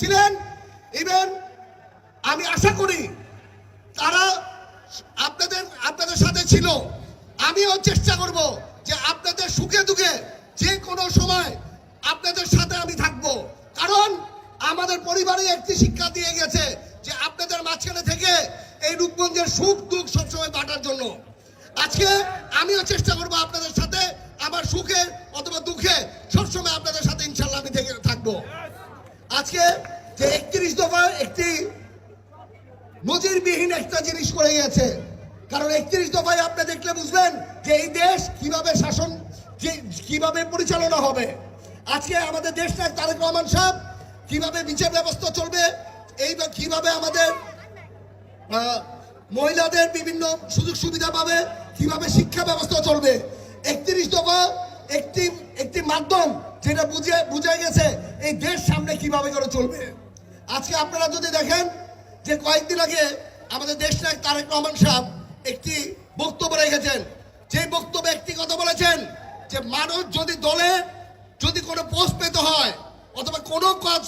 ছিলেন। ইভেন আমি আশা করি তারা আপনাদের আপনাদের সাথে ছিল। আমিও চেষ্টা করব যে আপনাদের সুখে দুঃখে যে কোনো সময় আপনাদের সাথে আমি থাকব। কারণ আমাদের পরিবারে একটি শিক্ষা দিয়ে গেছে যে আপনাদের মাঝখানে থেকে এই রূপগঞ্জের সুখ দুঃখ সবসময় বাটার জন্য। আজকে আমিও চেষ্টা করব আপনাদের সাথে আমার সুখের অথবা আজকে যে একত্রিশ দফা একটি নজিরবিহীন একটা জিনিস করে গেছে কারণ একত্রিশ দফায় আপনি দেখলে বুঝবেন যে এই দেশ কীভাবে শাসন কীভাবে পরিচালনা হবে। আজকে আমাদের দেশ নায়ক তারেক রহমান সাহেব কীভাবে বিচার ব্যবস্থা চলবে, এই কীভাবে আমাদের মহিলাদের বিভিন্ন সুযোগ সুবিধা পাবে, কীভাবে শিক্ষা ব্যবস্থা চলবে। একত্রিশ দফা একটি একটি মাধ্যম যেটা বুঝে বুঝে গেছে এই দেশ সামনে কীভাবে করে চলবে। আজকে আপনারা যদি দেখেন যে কয়েকদিন আগে আমাদের দেশ নায়ক তারেক রহমান সাহেব একটি বক্তব্য রেখেছেন। যে বক্তব্যে একটি কথা বলেছেন যে মানুষ যদি দলে যদি কোনো পোস্ট পেতে হয় অথবা কোনো কাজ,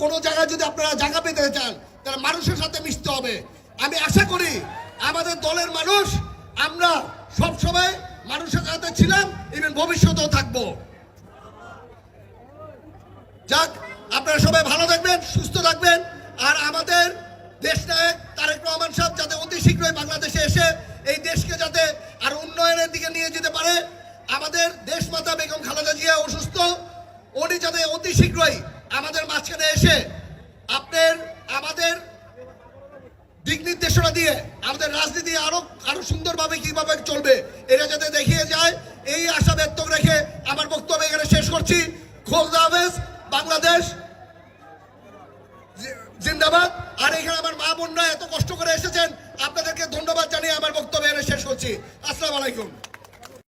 কোনো জায়গায় যদি আপনারা জায়গা পেতে চান, তাহলে মানুষের সাথে মিশতে হবে। আমি আশা করি আমাদের দলের মানুষ, আমরা সবসময় মানুষের সাথে ছিলাম এবং ভবিষ্যতেও থাকব। যাক, আপনারা সবাই ভালো থাকবেন, সুস্থ থাকবেন। আর আমাদের দেশ নায়ক তারেক রহমান সাহেব যাতে অতি শীঘ্রই বাংলাদেশে এসে এই দেশকে যাতে আর উন্নয়নের দিকে নিয়ে যেতে পারে, আমাদের দেশমাতা বেগম খালেদা জিয়া অসুস্থ, উনি যাতে অতি শীঘ্রই আমাদের মাঝখানে এসে আপনার, আমাদের দিক নির্দেশনা দিয়ে আমাদের রাজনীতি আরও আরও সুন্দরভাবে কীভাবে চলবে এটা যাতে দেখিয়ে যায়, এই আশা ব্যক্ত রেখে আমার বক্তব্য এখানে শেষ করছি। খোলদা বাংলাদেশ জিন্দাবাদ। আর এখানে আমার মা বোনরা এত কষ্ট করে এসেছেন, আপনাদেরকে ধন্যবাদ জানিয়ে আমার বক্তব্য এখানে শেষ করছি। আসসালাম আলাইকুম।